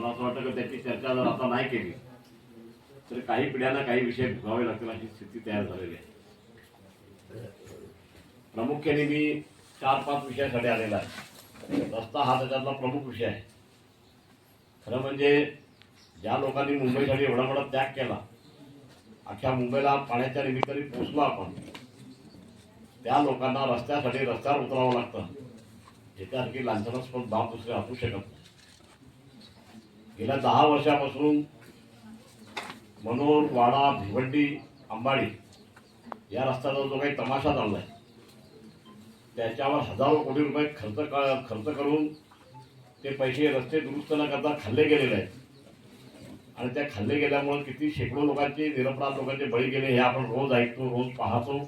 मला असं वाटतं की त्याची चर्चा जर आता नाही केली तर काही पिढ्यांना काही विषय भोगावे लागतील अशी स्थिती तयार झालेली आहे. प्रामुख्याने मी चार पाच विषयासाठी आलेला आहे. रस्ता हा त्याच्यातला प्रमुख विषय आहे. खरं म्हणजे ज्या लोकांनी मुंबईसाठी एवढा मोठा त्याग केला अख्ख्या मुंबईला पाण्याच्या निमित्ताने पोचलो आपण त्या लोकांना रस्त्यासाठी रस्त्यावर उतरावं लागतं. याच्यासारखी लांछनास्पद बाब दुसरे असू शकत नाही. गेल्या दहा वर्षापासून मनोर वाडा भिवंडी अंबाडी या रस्त्याचा जो काही तमाशा चाललाय त्याच्यावर हजारो कोटी रुपये खर्च क- खर्च करून ते पैसे रस्ते दुरुस्त न करता खाल्ले गेलेले आहेत. आणि त्या खाल्ले गेल्यामुळे किती शेकडो लोकांचे निरपराध लोकांचे बळी गेले हे आपण रोज ऐकतो रोज पाहतो.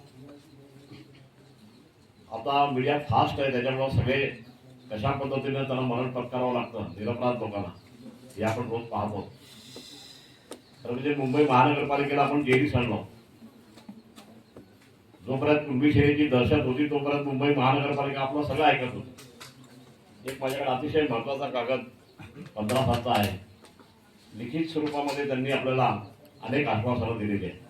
आता मीडिया फास्ट आहे त्याच्यामुळे सगळे कशा पद्धतीने त्यांना मरण पत्करावं लागतं निरपराध लोकांना. हे आपण रोज पाहतो तर म्हणजे मुंबई महानगरपालिकेला आपण जेरीस आणलो जोपर्यंत कुंभीशेरीची दहशत होती तोपर्यंत मुंबई महानगरपालिका आपलं सगळं ऐकत होती. एक माझ्याकडे अतिशय महत्त्वाचा कागद पंधरा सातचा आहे. लिखित स्वरूपामध्ये त्यांनी आपल्याला अनेक आश्वासनं दिलेली आहे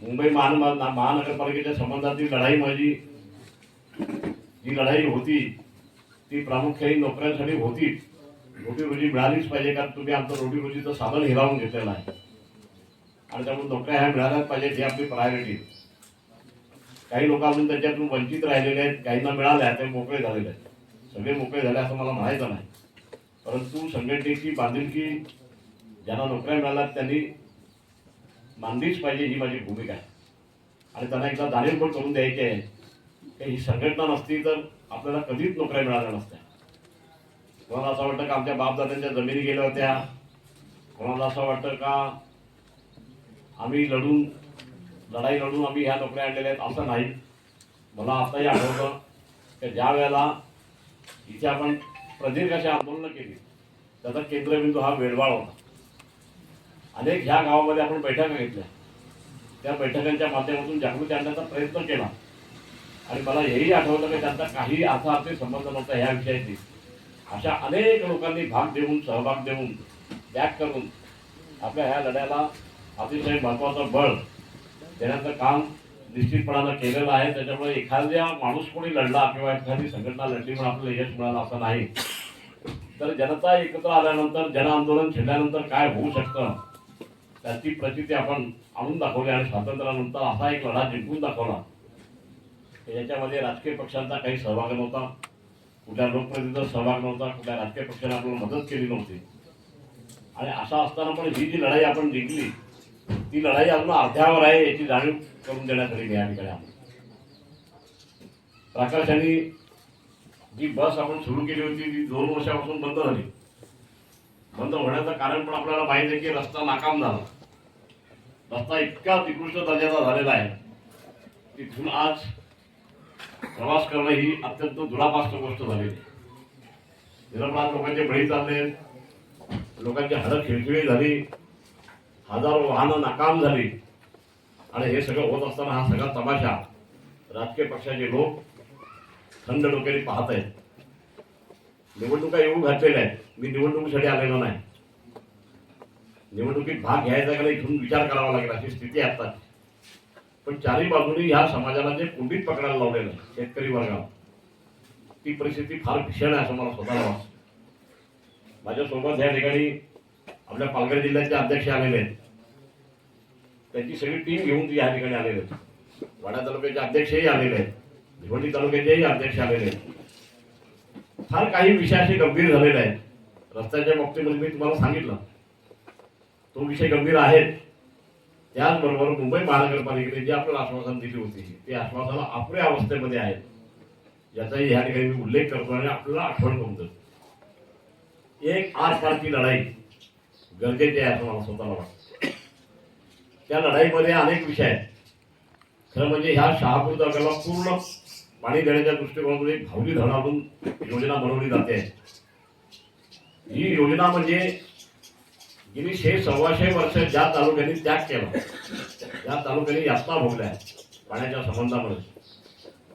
मुंबई महान महानगरपालिकेच्या संबंधातील लढाई माझी जी लढाई होती ती प्रामुख्याने नोकऱ्यांसाठी होती. रोटी रोजी मिळालीच पाहिजे कारण तुम्ही आमचं रोटी रोजीचं साधन हिरावून घेतलेलं आहे. आणि त्यामुळे नोकऱ्या ह्या मिळाल्याच पाहिजेत ही आपली प्रायोरिटी काही लोक अजून त्याच्यातून वंचित राहिलेले आहेत काहींना मिळाल्या ते मोकळे झालेले आहेत. सगळे मोकळे झाले असं मला म्हणायचं नाही. परंतु संघटनेची बांधिलकी ज्यांना नोकऱ्या मिळाल्या त्यांनी मानलीच पाहिजे ही माझी भूमिका आहे. आणि त्यांना एकदा जाणीव पण करून द्यायची आहे. की ही संघटना नसती तर आपल्याला कधीच नोकऱ्या मिळाल्या नसत्या. कोणाला असं वाटतं का आमच्या बापदात्यांच्या जमिनी गेल्या होत्या? कोणाला असं वाटतं का आम्ही लढून लढाई लढून आम्ही ह्या नोकऱ्या आणलेल्या आहेत? असं नाही. मला आताही आठवतं की ज्या वेळेला इथे आपण प्रदीर्घ अशी आंदोलनं केली त्याचा केंद्रबिंदू हा वेळवाळ होता. अनेक ह्या गावामध्ये आपण बैठका घेतल्या. त्या बैठकांच्या माध्यमातून जागृती आणण्याचा प्रयत्न केला. आणि मला हेही आठवतं की त्यांचा काही असा अर्थी संबंध नव्हता ह्या विषयाशी अशा अनेक लोकांनी भाग देऊन सहभाग देऊन त्याग करून आपल्या ह्या लढ्याला अतिशय महत्वाचं बळ देण्याचं काम निश्चितपणानं केलेलं आहे. त्याच्यामुळे एखाद्या माणूस कोणी लढला किंवा एखादी संघटना लढली म्हणून आपल्याला यश मिळालं असं नाही. तर जनता एकत्र आल्यानंतर जन आंदोलन छेडल्यानंतर काय होऊ शकतं? त्याची प्रचिती आपण आणून दाखवली आणि स्वातंत्र्यानंतर असा एक लढा जिंकून दाखवला. याच्यामध्ये राजकीय पक्षांचा काही सहभाग नव्हता. कुठल्या लोकप्रतिनिधीचा सहभाग नव्हता कुठल्या राजकीय पक्षाने आपल्याला मदत केली नव्हती. आणि असा असताना पण ही जी लढाई आपण जिंकली ती लढाई अजून अर्ध्यावर आहे याची जाणीव करून देण्यासाठी या ठिकाणी आलो प्रकाशाने जी बस आपण सुरू केली होती ती दोन वर्षापासून बंद झाली. बंद होण्याचं कारण पण आपल्याला माहिती आहे की रस्ता नाकाम झाला. रस्ता इतका निकृष्ट दर्जाचा झालेला आहे तिथून आज प्रवास करणं ही अत्यंत दुरापास्त गोष्ट झाली. आहे. निरपराध लोकांचे बळी चालले. लोकांची हडं खिळखिळी झाली. हजारो वाहनं नाकाम झाली. आणि हे सगळं होत असताना हा सगळा तमाशा राजकीय पक्षाचे लोक थंड डोक्याने पाहत आहेत. निवडणुका येऊ घातलेल्या आहेत. मी निवडणुकीसाठी आलेलो नाही. निवडणुकीत भाग घ्यायचा का नाही इथून विचार करावा लागेल अशी स्थिती आहे आता. पण चारही बाजूनी ह्या समाजाला जे कुंडीत पकडायला लावलेलं शेतकरी वर्गाला ती परिस्थिती फार भीषण आहे असं मला स्वतःला वाटतं. माझ्यासोबत या ठिकाणी आपल्या पालघर जिल्ह्याचे अध्यक्ष आलेले आहेत. त्यांची सगळी टीम घेऊन ती या ठिकाणी आलेले आहेत. वाडा तालुक्याचे अध्यक्षही आलेले आहेत. भिवंडी तालुक्याचेही अध्यक्ष आलेले आहेत. फार काही विषय असे गंभीर झालेले आहेत. रस्त्याच्या बाबतीमध्ये मी तुम्हाला सांगितलं. तो विषय गंभीर आहेत त्याचबरोबर मुंबई महानगरपालिकेने जे आपल्याला आश्वासन दिली होती ते आश्वासनं आपल्या अवस्थेमध्ये आहेत. याचाही ह्या ठिकाणी मी उल्लेख करतो आणि आपल्याला आठवण करून देतो. एक आसपासची लढाई गरजेची आहे असं मला स्वतःला वाटतं. त्या लढाईमध्ये अनेक विषय आहेत. खरं म्हणजे ह्या शहापूर तालुक्याला पूर्ण पाणी देण्याच्या दृष्टिकोनातून एक भावली धरणातून योजना बनवली जाते. ही योजना म्हणजे गेली शे सव्वाशे वर्ष ज्या तालुक्यांनी त्याग केला त्या तालुक्यांनी यातना भोगल्या पाण्याच्या संबंधामध्ये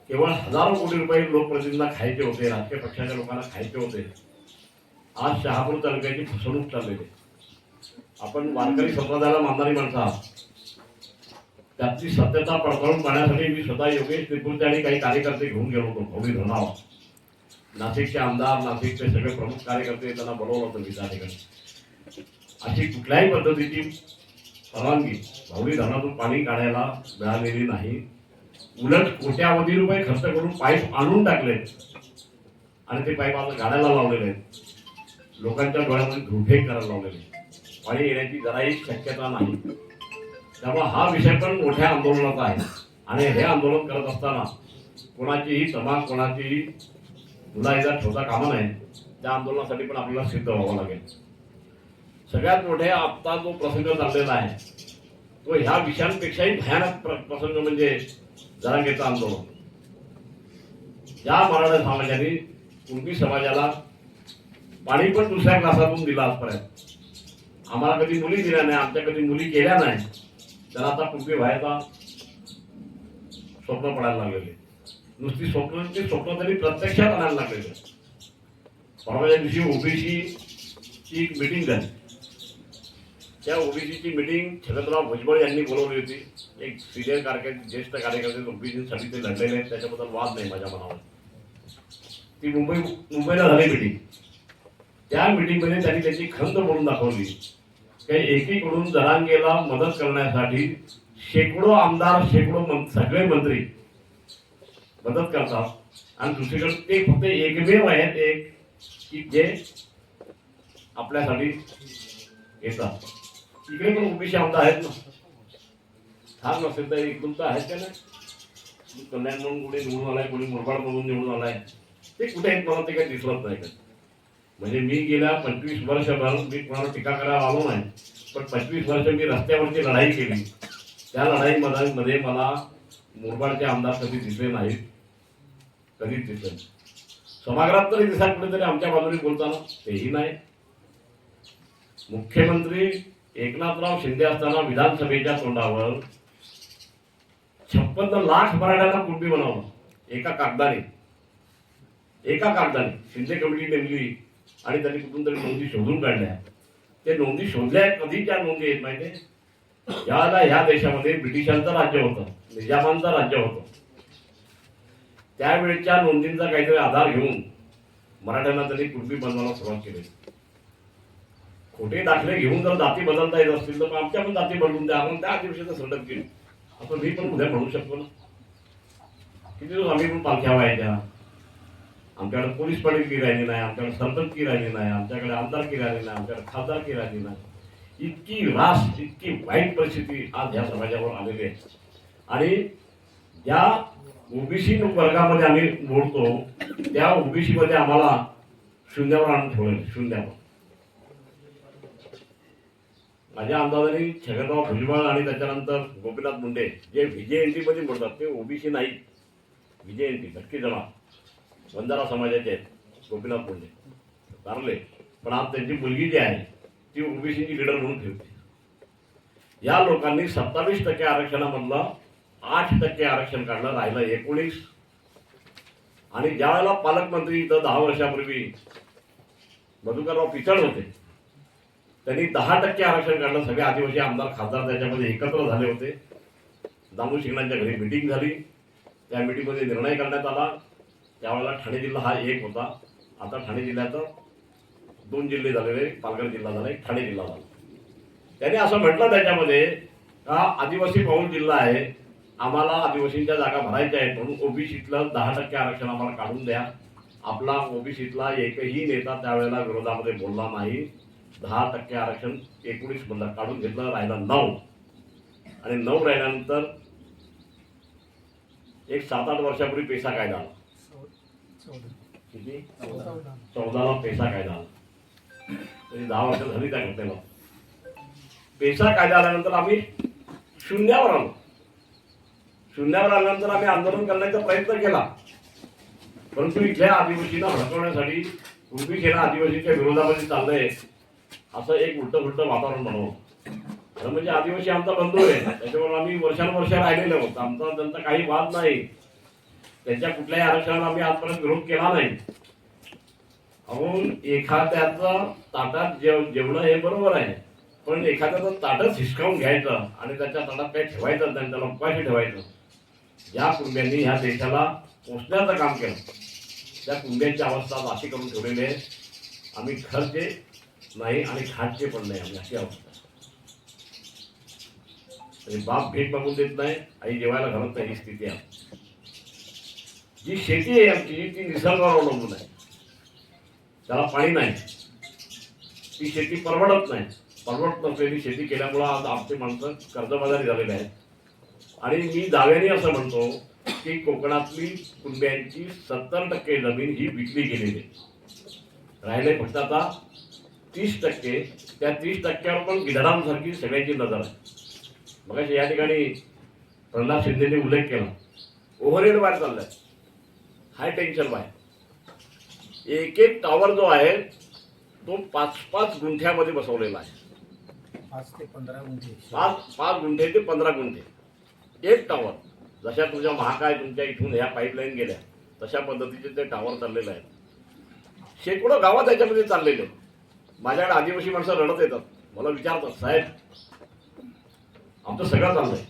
केवळ हजारो कोटी रुपये लोकप्रतिनिधींना खायचे होते राजकीय पक्षाच्या लोकांना खायचे होते. आज शहापूर तालुक्याची फसवणूक चाललेली आपण वारकरी संप्रदायाला मानणारी माणसं आहात. त्याची सत्यता पडताळून पाहण्यासाठी मी स्वतः योगेश त्रिपुरते आणि काही कार्यकर्ते घेऊन गेलो होतो भौरी धरणावर नाशिकचे आमदार नाशिकचे सगळे प्रमुख कार्यकर्ते त्यांना बोलवलं होतं मी त्या ठिकाणी. अशी कुठल्याही पद्धतीची परवानगी भावली धरणातून पाणी काढायला मिळालेली नाही. उलट कोट्यावधी रुपये खर्च करून पाईप आणून टाकले आणि ते पाईप आता गाड्याला लावलेले आहेत. लोकांच्या डोळ्यामध्ये धुरफेक करायला लावलेले पाणी येण्याची जराही शक्यता नाही. त्यामुळे हा विषय पण मोठ्या आंदोलनाचा आहे. आणि हे आंदोलन करत असताना कोणाचीही सभा कोणाचीही मुलाईजा ठेवता कामा नाही त्या आंदोलनासाठी पण आपल्याला सिद्ध व्हावं लागेल. सगळ्यात मोठे आता जो प्रसंग चाललेला आहे तो ह्या विषयांपेक्षाही भयानक प्र- प्रसंग म्हणजे जरांगेचं आंदोलन. या मराठा समाजाने कुणबी समाजाला पाणी पण दुसऱ्या क्लासातून दिलं आजपर्यंत. आम्हाला कधी मुली दिल्या नाही आमच्या कधी मुली केल्या नाही त्याला आता कुणबी व्हायचा स्वप्न पडायला लागलेले. नुसती स्वप्न ते स्वप्न तरी प्रत्यक्षात आणायला लागलेले. परवाच्या दिवशी ओबीसी ची एक मिटिंग झाली. त्या ओबीसीची मिटिंग छगनराव भुजबळ यांनी बोलवली होती. एक सिनियर कार्यकर्ते ज्येष्ठ कार्यकर्ते ओबीसीसाठी ते लढलेले आहेत. त्याच्याबद्दल वाद नाही माझ्या मनावर. ती मुंबई मुंबईला झाली मिटिंग. त्या मिटिंगमध्ये त्यांनी त्याची खंत बोलून दाखवली. काही एकीकडून जरांगेला मदत करण्यासाठी शेकडो आमदार शेकडो मं- सगळे मंत्री मदत करतात. आणि दुसरीकडे ते फक्त एकमेव आहेत एक की जे आपल्यासाठी येतात. इकडे पण ओबीसी आमदार आहेत ना. ठार नसेल तर एक तुमचं आहेत का नाही? कल्याण म्हणून कुठे निवडून आलाय कोणी मुरबाड म्हणून निवडून आलाय. ते कुठे आहेत मला ते काही दिसलंच नाही का म्हणजे मी गेल्या पंचवीस वर्षभर मी कोणाला टीका करायला आलो नाही पण पंचवीस वर्ष मी रस्त्यावरची लढाई केली. त्या लढाईमध्ये मध्ये मला मुरबाडचे आमदार कधी दिसले नाहीत. कधीच दिसले नाही. सभागृहात तरी दिसा कुठेतरी आमच्या बाजूने बोलताना तेही नाही. मुख्यमंत्री एकनाथराव शिंदे असताना विधानसभेच्या तोंडावर छप्पन्न लाख मराठ्यांना कुटुंबी बनवलं. एका कागदाने. एका कागदाने. शिंदे कमिटी नेमली आणि त्यांनी कुठून तरी नोंदी शोधून काढल्या. ते नोंदी शोधल्या कधी त्या नोंदी येत माहिती याला ह्या देशामध्ये ब्रिटिशांचं राज्य होतं निजामांचं राज्य होतं. त्यावेळेच्या नोंदींचा काहीतरी आधार घेऊन मराठ्यांना त्यांनी कुटुंबी बनवायला सुरुवात केली. खोटे दाखले घेऊन जर जाती बदलता येत असतील तर मग आमच्या पण जाती बदलून द्या. आपण त्या आदिवासीचं सरडक केली असं मी पण उद्या म्हणू शकतो ना. किती दिवस आम्ही पण पालख्या व्हायच्या? आमच्याकडे पोलीस पाटील राहिली नाही आमच्याकडे सरपंच की राहिली नाही आमच्याकडे आमदार की राहिली नाही आमच्याकडे खासदार की राहिली नाही. इतकी रास इतकी वाईट परिस्थिती आज ह्या समाजावर आलेली आहे. आणि ज्या ओबीसी वर्गामध्ये आम्ही मोडतो त्या ओबीसीमध्ये आम्हाला शून्यावर आणून ठेवलं शून्यावर. माझ्या अंदाजाने छगनराव भुजबळ आणि त्याच्यानंतर गोपीनाथ मुंडे जे विजय एनमध्ये मोडतात ते ओबीसी नाही. विजय एंटी टी नक्की जमा. बंजारा समाजाचे आहेत गोपीनाथ मुंडे. कारले पण आज त्यांची मुलगी जी आहे ती ओबीसीची लिडर म्हणून ठेवते या लोकांनी सत्तावीस टक्के आरक्षणामधलं आठ टक्के आरक्षण काढलं राहिलं एकोणीस. आणि ज्या वेळेला पालकमंत्री इथं दहा वर्षापूर्वी मधुकरराव पिचड होते त्यांनी दहा टक्के आरक्षण काढलं. सगळे आदिवासी आमदार खासदार त्याच्यामध्ये एकत्र झाले होते. दामू शिंगणांच्या घरी मिटिंग झाली. त्या मिटिंगमध्ये निर्णय करण्यात आला. त्यावेळेला ठाणे जिल्हा हा एक होता. आता ठाणे जिल्ह्याचं दोन जिल्हे झालेले पालघर जिल्हा झाला एक ठाणे जिल्हा झाला. त्यांनी असं म्हटलं त्याच्यामध्ये का आदिवासी पाऊल जिल्हा आहे. आम्हाला आदिवासींच्या जागा भरायच्या आहेत. म्हणून ओबीसीतलं दहा टक्के आरक्षण आम्हाला काढून द्या. आपला ओबीसीतला एकही नेता त्यावेळेला विरोधामध्ये बोलला नाही. दहा टक्के आरक्षण एकोणीस मधलं काढून घेतलं राहिलं नऊ. आणि नऊ राहिल्यानंतर एक सात आठ वर्षापूर्वी पेसा कायदा आला. किती? चौदाला पेसा कायदा आला. म्हणजे दहा वर्ष झाली त्या घटनेला. पेसा कायदा आल्यानंतर आम्ही शून्यावर आलो. शून्यावर आल्यानंतर आम्ही आंदोलन करण्याचा प्रयत्न केला. परंतु इथल्या आदिवासींना भडकवण्यासाठी पूर्वी केला आदिवासीच्या विरोधामध्ये चाललंय. असं एक उलट उलट वातावरण बनवलं खरं म्हणजे आदिवासी आमचा बंधू आहे. त्याच्यामुळे आम्ही वर्षानुवर्ष राहिलेलो आहोत. आमचा त्यांचा काही वाद नाही. त्यांच्या कुठल्याही आरक्षणाला आम्ही आजपर्यंत विरोध केला नाही. अहो एखाद्याचं ताटात जेव जेवणं हे बरोबर आहे पण एखाद्याचं ताटच हिसकावून घ्यायचं आणि त्याच्या ताटात काही ठेवायचं नाही त्याला उपाशी ठेवायचं. या कुंड्यांनी ह्या देशाला पोचण्याचं काम केलं. त्या कुंड्यांची अवस्था आज अशी करून ठेवलेली आहे. आम्ही खरचे नाही आणि खाटचे पण नाही आम्ही अशी अवस्था आणि बाप भेट मागून देत नाही आई जेवायला घालत नाही ही स्थिती आहे. जी शेती आहे आमची ती निसर्गावर अवलंबून आहे. त्याला पाणी नाही. ती शेती परवडत नाही. परवडत नसलेली शेती केल्यामुळं आज आमचे माणसं कर्जबाजारी झालेले आहेत. आणि मी दाव्याने असं म्हणतो की कोकणातली कुंड्यांची सत्तर टक्के जमीन ही विकली गेलेली आहे. राहिले फक्त आता तीस टक्के त्या तीस टक्क्यावर पण गिधाडांसारखी सगळ्यांची नजर आहे मग या ठिकाणी प्रल्हाद शिंदेने उल्लेख केला. ओव्हरहेड वाढ चाललाय. हाय टेन्शन बाय एक एक टॉवर जो आहे तो पाच पाच गुंठ्यामध्ये बसवलेला आहे. पाच ते पंधरा गुंठे. पाच पाच गुंठे ते पंधरा गुंठे. एक टॉवर जशा तुझ्या महाकाय तुमच्या इथून ह्या पाईपलाईन गेल्या तशा पद्धतीचे ते टॉवर चाललेले आहेत. शेकडो गावात त्याच्यामध्ये चाललेले आहेत. माझ्याकडे आदिवासी माणसं रडत येतात. मला विचारतात साहेब आमचं सगळं चाललंय.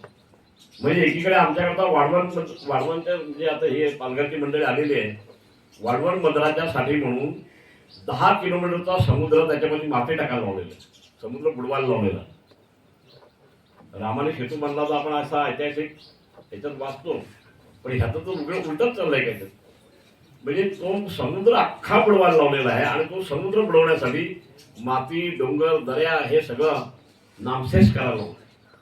म्हणजे एकीकडे आमच्याकरता वाढवण वाढवणच्या म्हणजे आता हे पालघरची मंडळी आलेली आहे वाढवण बंदराच्या साठी म्हणून दहा किलोमीटरचा समुद्र त्याच्यामध्ये माथे टाकायला लावलेला समुद्र बुडवायला लावलेला रामाने सेतू बांधला तर आपण असा ऐतिहासिक ह्याच्यात वाचतो. पण ह्याचं तर उघड उलटच चाललंय काय म्हणजे तो समुद्र अख्खा बुडवायला लावलेला आहे आणि तो समुद्र बुडवण्यासाठी माती डोंगर दर्या हे सगळं नामशेष करायला लावलं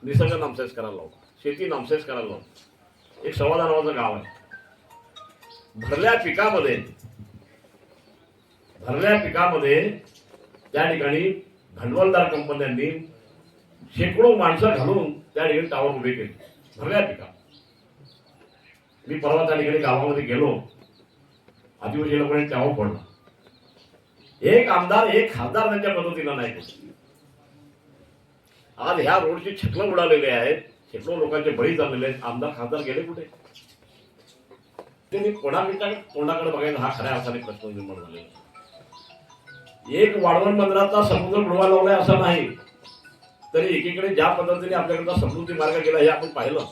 निसर्ग नामशेष करायला लावलं शेती नामशेष करायला लावलं एक सव्वादा नावाचं गाव आहे. भरल्या पिकामध्ये भरल्या पिकामध्ये त्या ठिकाणी भांडवलदार कंपन्यांनी शेकडो माणसं घालून त्या ठिकाणी टावर उभे केले. भरल्या पिका. मी परवा त्या ठिकाणी गावामध्ये गेलो. आदिवासी लोकांनी टावर पडला एक आमदार एक खासदार त्यांच्या मदतीला नाही आज ह्या रोडची छकलं उडालेले आहेत. शेकडो लोकांचे बळी चाललेले आहेत. आमदार खासदार गेले कुठे? त्यांनी कोणाकडे कोणाकडे बघायचा? हा खऱ्या अर्थाने प्रश्न निर्माण झालेला एक वाढवण मंदिराचा समुद्र बुडवा लावलाय असं नाही. तरी एकीकडे ज्या पद्धतीने आपल्याकडचा समृद्धी मार्ग गेला हे आपण पाहिलं.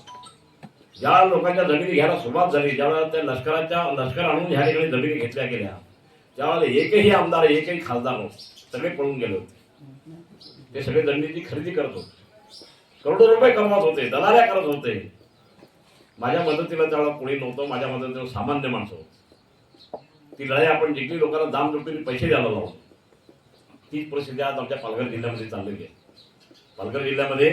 ज्या लोकांच्या जमिनी घ्यायला सुरुवात झाली ज्यावेळेला त्या लष्कराच्या लष्कर आणून ह्या ठिकाणी जमिनी घेतल्या गेल्या. त्यावेळेला एकही आमदार एकही खासदार नव्हते. सगळे पळून गेले होते. ते सगळे दंडीची खरेदी करत होते. करोडो रुपये कमवत होते दलाल्या करत होते. माझ्या मदतीला त्यावेळेला कोणी नव्हतं माझ्या मदतीला सामान्य माणसं होती. ती लढाई आपण जिंकली लोकांना दाम दुपटीने पैसे द्यायला लावतो तीच परिस्थिती आज आमच्या पालघर जिल्ह्यामध्ये चाललेली आहे. पालघर जिल्ह्यामध्ये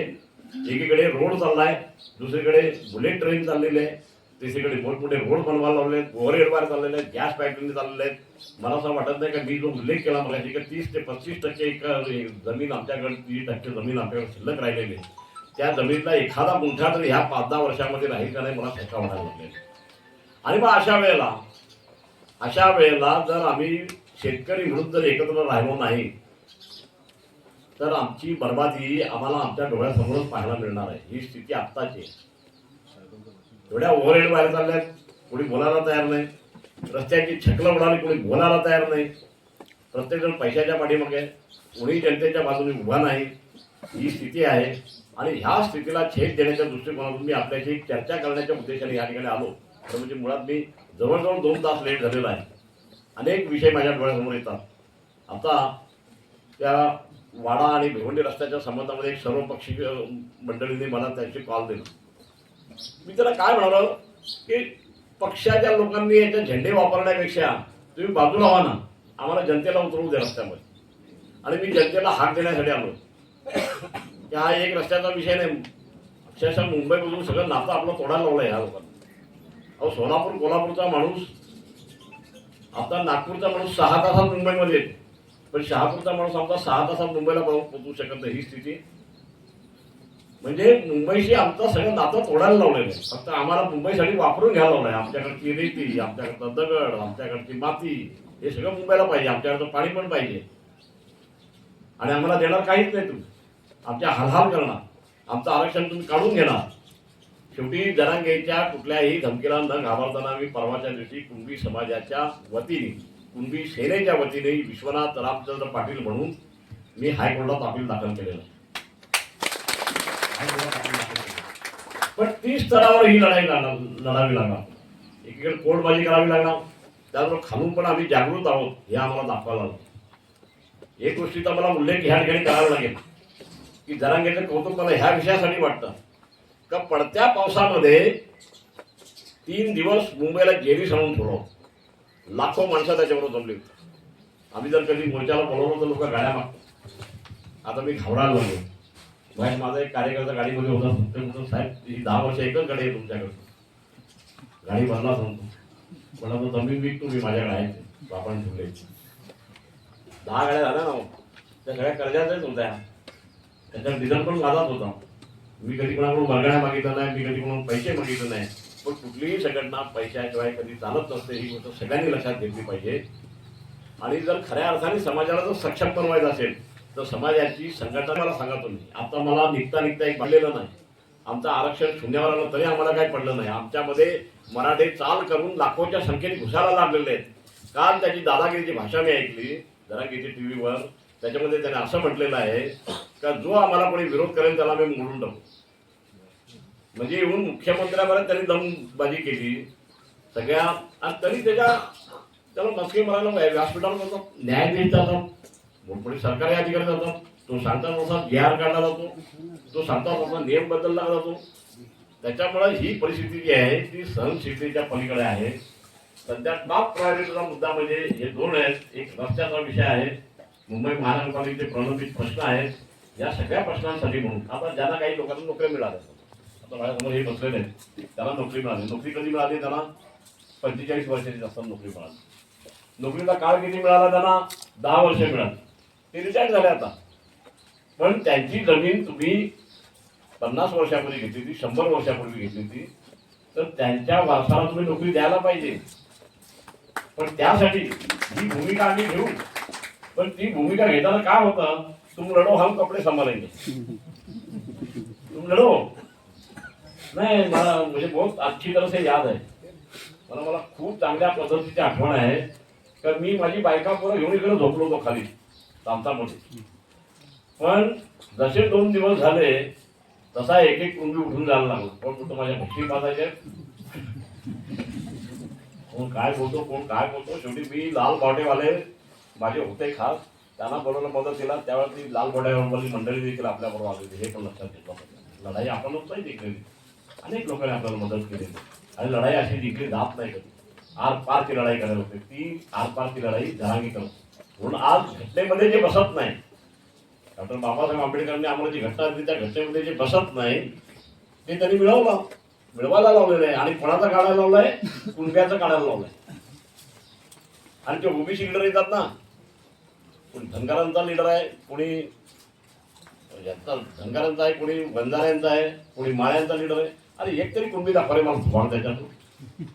एकीकडे रोड चाललाय दुसरीकडे बुलेट ट्रेन चाललेली आहे. तिसरीकडे मोठमोठे रोड बनवायला लावले ओव्हरहेड वायर चाललेले आहेत गॅस पाईपलाईन चाललेले आहेत. मला असं वाटत नाही का मी जो उल्लेख केला मला की तीस ते पस्तीस टक्के एक जमीन आमच्याकडे तीस टक्के जमीन आमच्याकडे शिल्लक राहिलेली आहे. त्या जमिनीला एखादा गुंठा तरी ह्या पाच दहा वर्षामध्ये राहील का नाही मला शंका वाटायला लागली आणि मग अशा वेळेला अशा वेळेला जर आम्ही शेतकरी म्हणून जर एकत्र राहिलो नाही तर आमची बर्बादी आम्हाला आमच्या डोळ्यासमोरच पाहायला मिळणार आहे. ही स्थिती आत्ताची आहे. एवढ्या ओव्हरहेड बाहेर चालल्यात. कोणी बोलायला तयार नाही. रस्त्याची छकलं म्हणाली कोणी बोलायला तयार नाही. प्रत्येकजण पैशाच्या पाठीमागे. कोणी जनतेच्या बाजूने उभा नाही. ही स्थिती आहे. आणि ह्या स्थितीला छेद देण्याच्या दृष्टिकोनातून मी आपल्याशी चर्चा करण्याच्या उद्देशाने या ठिकाणी आलो. तर म्हणजे मुळात मी जवळजवळ दोन तास लेट झालेला आहे. अनेक विषय माझ्या डोळ्यासमोर येतात. आता त्या वाडा आणि भिवंडी रस्त्याच्या संबंधामध्ये एक सर्वपक्षीय मंडळीने मला त्यांची कॉल दिला. मी त्याला काय म्हणालो? की पक्षाच्या लोकांनी याच्या झेंडे वापरण्यापेक्षा तुम्ही बाजूला व्हा ना. आम्हाला जनतेला उतरवू दे रस्त्यामध्ये. आणि मी जनतेला हाक देण्यासाठी आलो. की हा एक रस्त्याचा विषय नाही. अक्षरशः मुंबईमधून सगळं नातं आपलं तोडायला लावलं ह्या लोकांना. अहो सोलापूर कोल्हापूरचा माणूस आता नागपूरचा माणूस सहा तासात मुंबईमध्ये येतो. पण शहापूरचा माणूस आमचा सहा तासात मुंबईला पोहोचू शकत नाही. ही स्थिती म्हणजे मुंबईशी आमचं सगळं नातं तोडायला लावलेलं आहे. फक्त आम्हाला मुंबईसाठी वापरून घ्यायला लावलंय. आमच्याकडची रेती आमच्याकडचा दगड आमच्याकडची माती हे सगळं मुंबईला पाहिजे. आमच्याकडचं पाणी पण पाहिजे. आणि आम्हाला देणार काहीच नाही तुम्ही. आमच्या हालहाल करणार. आमचं आरक्षण तुम्ही काढून घेणार. शेवटी जनांगेच्या कुठल्याही धमकीला न घाबरताना मी परवाच्या दिवशी कुणबी समाजाच्या वतीने कुणबी सेनेच्या वतीने विश्वनाथ रामचंद्र पाटील म्हणून मी हायकोर्टात अपील दाखल केलेलं आहे. हायकोर्टात अपील दाखल केलेलं. पण ती स्तरावर ही लढाई लढा- लढावी लागणार. एकीकडे कोर्टबाजी करावी लागणार. त्याबरोबर खालून पण आम्ही जागृत आहोत हे आम्हाला दाखवायला लागलं एक गोष्टीचा मला उल्लेख ह्या ठिकाणी करावा लागेल की जरांगेचं कौतुक मला ह्या विषयासाठी वाटतं. का पडत्या पावसामध्ये तीन दिवस मुंबईला जेरी सांगून ठेवलं लाखो माणसं त्याच्याबरोबर जमली होती. आम्ही जर कधी मोर्चाला बोलवलं तर लोक गाड्या मागतो आता मी घाबरायला लागलो. बाहेर माझा एक कार्यकर्ता गाडीमध्ये होता. म्हणतो साहेब ही दहा वर्ष एकच गाडी आहे तुमच्याकडं. गाडी भरला सांगतो मला तो जमीन विक तुम्ही माझ्याकडे आहे. आपण ठेवले. दहा गाड्या झाल्या ना हो. त्या सगळ्या कर्जाच्याच होत्या त्याच्यात डिझेल पण माझाच होता. मी कधी कोणाकडून वर्गण्या मागितलं नाही मी कधी कोणाकडून पैसे मागितले नाही. पण कुठलीही संघटना पैशाशिवाय कधी चालत नसते ही गोष्ट सगळ्यांनी लक्षात घेतली पाहिजे. आणि जर खऱ्या अर्थाने समाजाला जर सक्षम बनवायचं असेल तर समाजाची संघटना मला सांगा तुम्ही. आता मला निघता निघता एक पडलेलं नाही. आमचं आरक्षण शून्यावर आलं तरी आम्हाला काही पडलं नाही. आमच्यामध्ये मराठी चाल करून लाखोच्या संख्येने घुसायला लागलेले आहेत. काल त्याची दादागिरीची भाषा मी ऐकली. जरांगीची टी व्हीवर त्याच्यामध्ये त्याने असं म्हटलेलं आहे का जो आम्हाला कोणी विरोध करेल त्याला आम्ही मोडून टाकू. म्हणजे येऊन मुख्यमंत्र्यापर्यंत त्यांनी दमबाजी केली. सगळ्या आणि तरी त्याच्या त्याला मस्के मारायला व्यासपीठावर न्याय द्यायचा जातात सरकारी अधिकारी जातात तो सांगता नुसार बिहार काढला जातो. तो सांगता नुसार नियम बदलला जातो. त्याच्यामुळे ही परिस्थिती जी आहे ती सहनशीलतेच्या पलीकडे आहे. सध्या टॉप प्रायोरिटीचा मुद्दा म्हणजे हे दोन आहेत. एक रस्त्याचा विषय आहे. मुंबई महानगरपालिकेचे प्रलंबित प्रश्न आहेत. या सगळ्या प्रश्नांसाठी म्हणून आता ज्यांना काही लोकांना नोकऱ्या मिळाल्या. आता माझ्यासमोर हे बसलेले आहेत. त्याला नोकरी मिळाली. नोकरी कधी मिळाली त्यांना? पंचेचाळीस वर्षाची जास्त नोकरी मिळाली. नोकरीला काळ किती मिळाला त्यांना? दहा वर्ष मिळाली. ते रिटायर झाले आता. पण त्यांची जमीन तुम्ही पन्नास वर्षापूर्वी घेतली होती शंभर वर्षापूर्वी घेतली होती. तर त्यांच्या वारसाला तुम्ही नोकरी द्यायला पाहिजे. पण त्यासाठी ही भूमिका आम्ही घेऊ. पण ती भूमिका घेताना काय होतं? तुम लढो हम कपडे सांभाळायचे तुम लढो. नाही मला म्हणजे बहुत अच्छी तरह से याद आहे. मला मला खूप चांगल्या पद्धतीची आठवण आहे. तर मी माझी बायका पोरं घेऊन इकडे झोपलो होतो खाली. तामतामध्ये पण जसे दोन दिवस झाले तसा एक एक कुंडी उठून जायला लागला. कोण म्हणतो माझ्या भक्ती पाजायचे कोण काय बोलतो कोण काय बोलतो? शेवटी मी लाल बॉटेवाले माझे होते खास त्यांना बोलवलं मदत केला. त्यावेळेस ती लाल बॉटेवाली मंडळी देखील आपल्याबरोबर होती. हे पण लक्षात घेतलं लढाई आपणच नाही जिंकलेली. अनेक लोकांनी आपल्याला मदत केली आणि लढाई अशी जिंकली जात नाही कधी. आर पारची लढाई करायला होते. ती आर पारची लढाई जहांगी करत म्हणून आज घटनेमध्ये जे बसत नाही डॉक्टर बाबासाहेब आंबेडकरांनी आम्हाला जी घटना दिली त्या घटनेमध्ये जे बसत नाही ते त्यांनी मिळवलं. मिळवायला लावलेलं आहे. आणि कोणाचा काढायला लावलाय? कुणब्याचा काढायला लावलाय. आणि ते ओबीसी लिडर येतात ना. कोणी धनगरांचा लिडर आहे कोणी यांचा धनगरांचा आहे कोणी बंजाऱ्यांचा आहे कोणी माळ्यांचा लिडर आहे. अरे एक तरी कुणबी दाखवा मला धुवाण त्याच्यातून.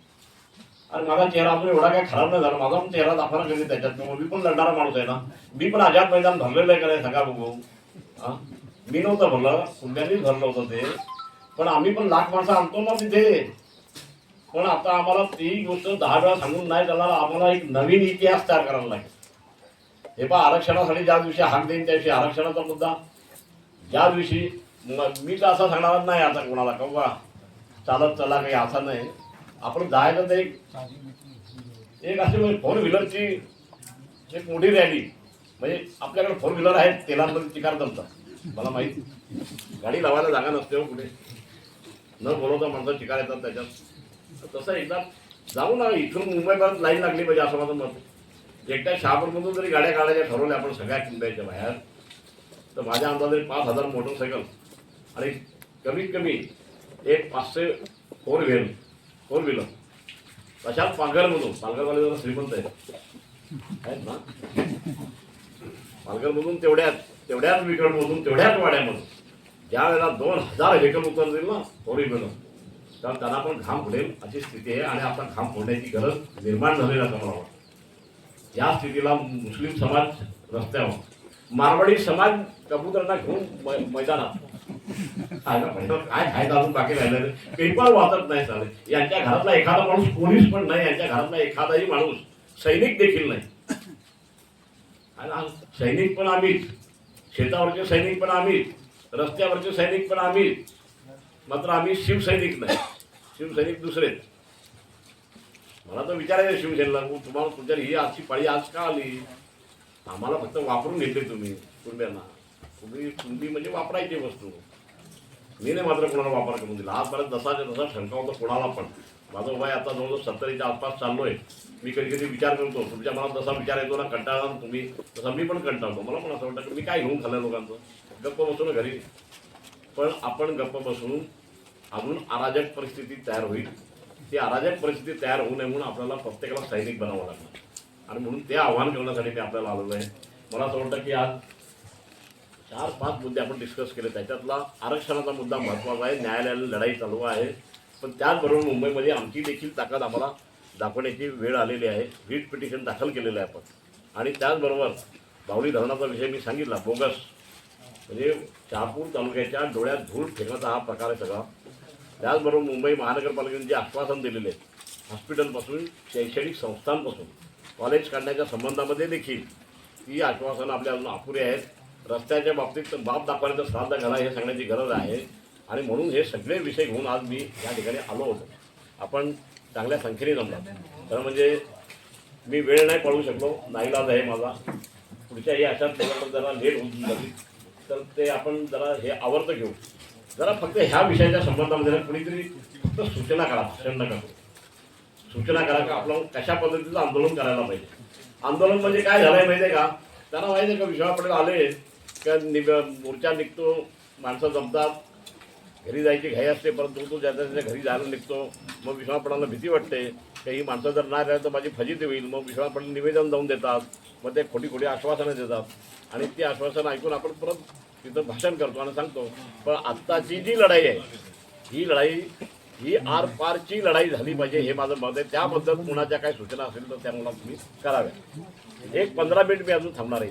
आणि माझा चेहरा अजून एवढा काय खराब नाही झाला. माझा पण चेहरा दाखवला कधी त्याच्यात मी पण लढणारा माणूस आहे ना. मी पण आझाद मैदान भरलेलं आहे का नाही सांगा बघू मी नव्हतं भरलं. कुंड्यांनीच भरलं होतं ते. पण आम्ही पण लाख माणसं आणतो ना तिथे. पण आता आम्हाला ती गोष्ट दहा वेळा सांगून नाही झाला आम्हाला एक नवीन इतिहास तयार करायला लागेल. हे पहा आरक्षणासाठी ज्या दिवशी हाक देईन त्या दिवशी आरक्षणाचा मुद्दा. ज्या दिवशी मी तर असं सांगणार नाही आता कोणाला. का बा चालत चला काही असं नाही. आपण जायला तर एक एक अशी म्हणजे फोर व्हीलरची एक मोठी रॅली म्हणजे आपल्याकडे फोर व्हीलर आहेत तेलामध्ये चिकार जमतात. मला माहीत. गाडी लावायला जागा नसते हो कुठे. न बोलवता माणसं चिकार येतात त्याच्यात. तर तसं एकदा जाऊ ना इथून मुंबईपर्यंत लाईन लागली पाहिजे असं माझं मत एकट्या शहापूरमधून जरी गाड्या काढायच्या ठरवल्या आपण सगळ्या किंब्याच्या बाहेर तर माझ्या अंदाजे पाच हजार मोटरसायकल आणि कमीत कमी एक पाचशे फोर व्हील फोर व्हीलर तशाच पालघरमधून पालघरवाले जरा श्रीमंत आहेत. आहेत ना? पालघरमधून तेवढ्याच तेवढ्याच विकडमधून तेवढ्याच वाड्यामधून. ज्या वेळेला दोन हजार हेकल उतरतील ना फोर व्हीलर तर त्यांना पण घाम फुटेल अशी स्थिती आहे आणि आता घाम फोडण्याची गरज निर्माण झालेली असं मला या स्थितीला मुस्लिम समाज रस्त्यावर. मारवाडी समाज कबूतरांना घेऊन मै- मैदानात. काय फायदा अजून बाकी राहिलं पेपर वाचत नाही चालेल यांच्या घरातला एखादा माणूस कोणीच पण नाही यांच्या घरातला एखादाही माणूस सैनिक देखील नाही. आणि सैनिक पण आम्हीच. शेतावरचे सैनिक पण आम्हीच. रस्त्यावरचे सैनिक पण आम्हीच. मात्र आम्ही शिवसैनिक नाही. शिवसैनिक दुसरेच मला तर विचारायचं शिवसेनेला तुम्हाला तुमच्या ही आजची पाळी आज का आली? आम्हाला फक्त वापरून घेतले तुम्ही कुंड्यांना. तुम्ही तुम्ही म्हणजे वापरायची वस्तू. मी नाही मात्र कोणाला वापर करून दिला. आजपर्यंत जसाच्या तसा शंका होता कोणाला पण. माझं वय आता जवळजवळ सत्तरीच्या आसपास चाललोय. मी कधी कधी विचार करतो तुमच्या मनात जसा विचार येतो ना कंटाळा ना तुम्ही तसा मी पण कंटाळतो. मला पण असं वाटतं की मी काय घेऊन खाल्लं लोकांचं. गप्प बसून घरी. पण आपण गप्प बसून अजून अराजक परिस्थिती तयार होईल. ती अराजक परिस्थिती तयार होऊ नये म्हणून आपल्याला प्रत्येकाला सैनिक बनावं लागणार. आणि म्हणून ते आव्हान करण्यासाठी मी आपल्याला आलेलो आहे. मला असं वाटतं की आज चार पाच मुद्दे आपण डिस्कस केले. त्याच्यातला आरक्षणाचा मुद्दा महत्त्वाचा आहे. न्यायालयाला लढाई चालू आहे. पण त्याचबरोबर मुंबईमध्ये आमची देखील ताकद आम्हाला दाखवण्याची वेळ आलेली आहे. रीट पिटिशन दाखल केलेलं आहे आपण. आणि त्याचबरोबर बावली धरणाचा विषय मी सांगितला बोगस. म्हणजे शहापूर तालुक्याच्या डोळ्यात धूळ फेकण्याचा हा प्रकार आहे सगळा. त्याचबरोबर मुंबई महानगरपालिकेने जे आश्वासन दिलेले आहे हॉस्पिटलपासून शैक्षणिक संस्थांपासून कॉलेज काढण्याच्या संबंधामध्ये देखील ही आश्वासनं आपल्या अजून अपुरी आहेत. रस्त्याच्या बाबतीत बाप दाखवण्याचं श्राद्ध घाला हे सांगण्याची गरज आहे. आणि म्हणून हे सगळे विषय घेऊन आज मी या ठिकाणी आलो होतो. आपण चांगल्या संख्येने जमला. तर म्हणजे मी वेळ नाही पळू शकलो नाईलाज आहे माझा. पुढच्याही अशात थोडं जरा लेट होऊन जाईल. तर ते आपण जरा हे आवर्त घेऊ. जरा फक्त ह्या विषयाच्या संबंधामध्ये कुणीतरी फक्त सूचना करा भाषण नका सूचना करा की आपलं कशा पद्धतीचं आंदोलन करायला पाहिजे. आंदोलन म्हणजे काय झालंय आहे का? त्यांना माहिती आहे का विश्वापडेल आले का निघ मोर्चा निघतो माणसं जमतात. घरी जायची घाई असते परंतु तो ज्याच्या त्याच्या घरी जायला निघतो. मग विश्वा भीती वाटते की ही माणसं जर नाही राहिलं तर माझी फजित होईल. मग विश्वापण निवेदन जाऊन देतात. मग ते खोटी खोटी आश्वासनं देतात. आणि ती आश्वासनं ऐकून आपण परत तिथं भाषण करतो आणि सांगतो पण आत्ताची जी लढाई आहे ही लढाई ही आर पारची लढाई झाली पाहिजे हे माझं मत आहे. त्याबद्दल कुणाच्या काही सूचना असेल तर त्या मला तुम्ही कराव्या एक पंधरा मिनिट मी अजून थांबणार आहे.